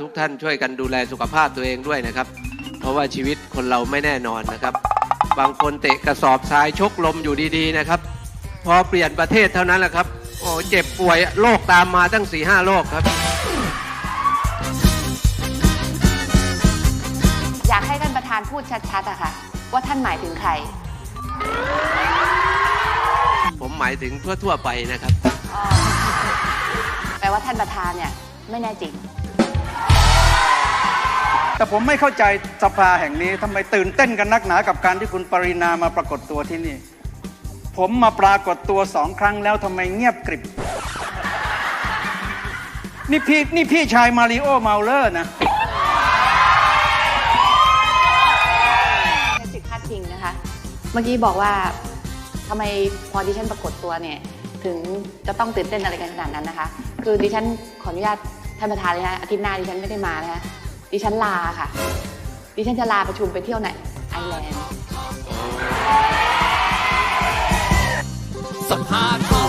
ทุกท่านช่วยกันดูแลสุขภาพตัวเองด้วยนะครับ เพราะว่าชีวิตคนเราไม่แน่นอนนะครับ บางคนเตะกระสอบทรายชกลมอยู่ดีๆนะครับ พอเปลี่ยนประเทศเท่านั้นแหละครับ โอ้เจ็บป่วยโรคตามมาตั้ง4ีห้าโรคครับ อยากให้ท่านประธานพูดชัดๆอะค่ะ ว่าท่านหมายถึงใคร ผมหมายถึงทั่วๆไปนะครับ แปลว่าท่านประธานเนี่ย ไม่แน่จริง แต่ผมไม่เข้าใจสภาแห่งนี้ทำไมตื่นเต้นกันนักหนากับการที่คุณปรินามาปรากฏตัวที่นี่ ผมมาปรากฏตัวสองครั้งแล้วทำไมเงียบกริบ นี่พี่นี่พี่ชายมาริโอเมาเลอร์นะนสิทธิพาดพิงนะคะ เมื่อกี้บอกว่าทำไมพอดิฉันปรากฏตัวเนี่ย ถึงจะต้องตื่นเต้นอะไรกันขนาดนั้นนะคะ คือดิฉันขออนุญาตท่านประธานเลยนะอาทิตย์หน้าดิฉันไม่ได้มานะคะ ดิฉันลาค่ะ ดิฉันจะลาประชุมไปเที่ยวไหนไอแลนด์สภาษ